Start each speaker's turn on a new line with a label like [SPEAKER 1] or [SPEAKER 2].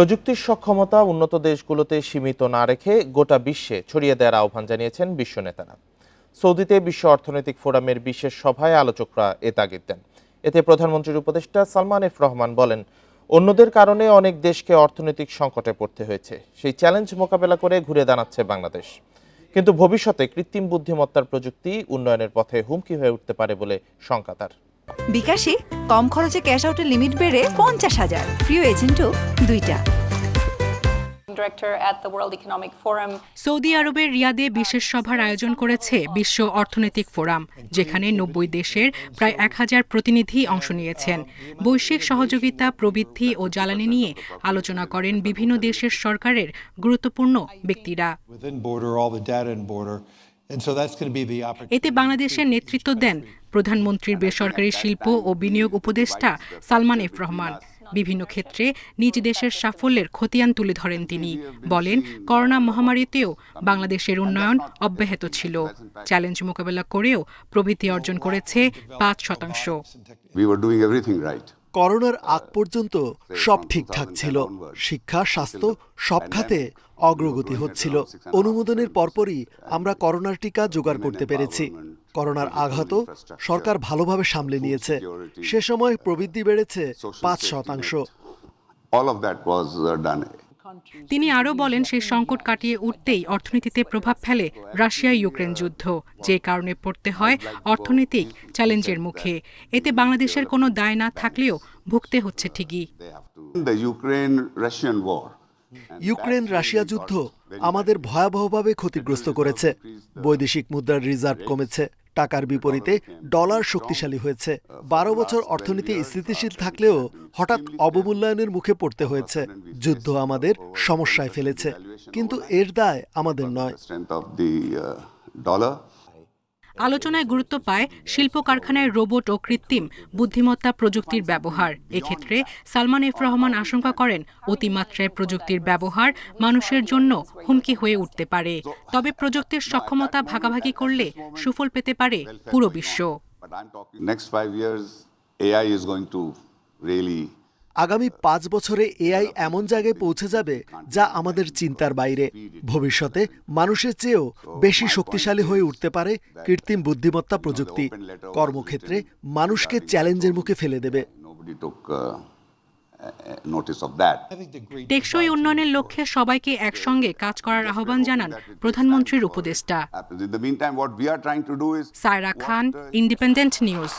[SPEAKER 1] প্রযুক্তির সক্ষমতা উন্নত দেশগুলোতে সীমিত না রেখে গোটা বিশ্বে ছড়িয়ে দেওয়ার আহ্বান জানিয়েছেন বিশ্ব নেতারা। সৌদিতে বিশ্ব অর্থনৈতিক ফোরামের বিশেষ সভায় আলোচকরা এ তাগিদ দেন। এতে প্রধানমন্ত্রীর উপদেষ্টা সালমান এফ রহমান বলেন, অন্যদের কারণে অনেক দেশকে অর্থনৈতিক সংকটে পড়তে হয়েছে। সেই চ্যালেঞ্জ মোকাবেলা করে ঘুরে দাঁড়াচ্ছে বাংলাদেশ। কিন্তু ভবিষ্যতে কৃত্রিম বুদ্ধিমত্তার প্রযুক্তি উন্নয়নের পথে হুমকি হয়ে উঠতে পারে বলে শঙ্কা তার।
[SPEAKER 2] বিকাশে কম খরচে ক্যাশ আউটের লিমিট বেড়ে পঞ্চাশ হাজার প্রিয় এজেন্টও দুইটা.
[SPEAKER 3] সৌদি আরবের রিয়াদে বিশেষ সভার আয়োজন করেছে বিশ্ব অর্থনৈতিক ফোরাম যেখানে নব্বই দেশের প্রায় এক হাজার প্রতিনিধি অংশ নিয়েছেন বৈশ্বিক সহযোগিতা প্রবৃদ্ধি ও জ্বালানি নিয়ে আলোচনা করেন বিভিন্ন দেশের সরকারের গুরুত্বপূর্ণ ব্যক্তিরা. এতে বাংলাদেশের নেতৃত্ব দেন প্রধানমন্ত্রীর বেসরকারি শিল্প ও বিনিয়োগ উপদেষ্টা সালমান এফ রহমান। বিভিন্ন ক্ষেত্রে নিজ দেশের সাফল্যের খতিয়ান তুলে ধরেন তিনি। বলেন করোনা মহামারীতেও বাংলাদেশের উন্নয়ন অব্যাহত ছিল। চ্যালেঞ্জ মোকাবেলা করেও প্রবৃদ্ধি অর্জন করেছে পাঁচ শতাংশ.
[SPEAKER 4] করোনার আগ পর্যন্ত সব ঠিকঠাক ছিল। শিক্ষা স্বাস্থ্য সব খাতে অগ্রগতি হচ্ছিল। অনুমোদনের পরপরই আমরা করোনার টিকা জোগাড় করতে পেরেছি। করোনার আঘাতও সরকার ভালোভাবে সামলে নিয়েছে। সে সময় প্রবৃদ্ধি বেড়েছে পাঁচ শতাংশ।
[SPEAKER 5] Uh,
[SPEAKER 3] তিনি আরও বলেন সেই সংকট কাটিয়ে উঠতেই অর্থনীতিতে প্রভাব ফেলে রাশিয়া ইউক্রেন যুদ্ধ যে কারণে পড়তে হয় অর্থনৈতিক চ্যালেঞ্জের মুখে। এতে বাংলাদেশের কোনো দায় না থাকলেও ভুগতে হচ্ছে ঠিকই।
[SPEAKER 4] ইউক্রেন রাশিয়া যুদ্ধ আমাদের ভয়াবহভাবে ক্ষতিগ্রস্ত করেছে। বৈদেশিক মুদ্রার রিজার্ভ কমেছে। টাকার বিপরীতে ডলার শক্তিশালী হয়েছে। বারো বছর অর্থনীতি স্থিতিশীল থাকলেও হঠাৎ অবমূল্যায়নের মুখে পড়তে হয়েছে। যুদ্ধ আমাদের সমস্যায় ফেলেছে। কিন্তু এর দায় আমাদের নয়।
[SPEAKER 3] আলোচনায় গুরুত্ব পায় শিল্প কারখানায় রোবট ও কৃত্রিম বুদ্ধিমত্তা প্রযুক্তির ব্যবহার। এক্ষেত্রে সালমান এফ রহমান আশঙ্কা করেন, অতিমাত্রায় প্রযুক্তির ব্যবহার মানুষের জন্য হুমকি হয়ে উঠতে পারে। তবে প্রযুক্তির সক্ষমতা ভাগাভাগি করলে সুফল পেতে পারে পুরো বিশ্ব।
[SPEAKER 5] But I'm talking next
[SPEAKER 4] আগামী পাঁচ বছরে এআই এমন জায়গায় পৌঁছে যাবে যা আমাদের চিন্তার বাইরে। ভবিষ্যতে মানুষের চেয়েও বেশি শক্তিশালী হয়ে উঠতে পারে কৃত্রিম বুদ্ধিমত্তা প্রযুক্তি। কর্মক্ষেত্রে মানুষকে চ্যালেঞ্জের মুখে ফেলে দেবে।
[SPEAKER 5] Uh, uh,
[SPEAKER 3] টেকসই উন্নয়নের লক্ষ্যে সবাইকে একসঙ্গে কাজ করার আহ্বান জানান প্রধানমন্ত্রীর উপদেষ্টা। Saira Khan independent news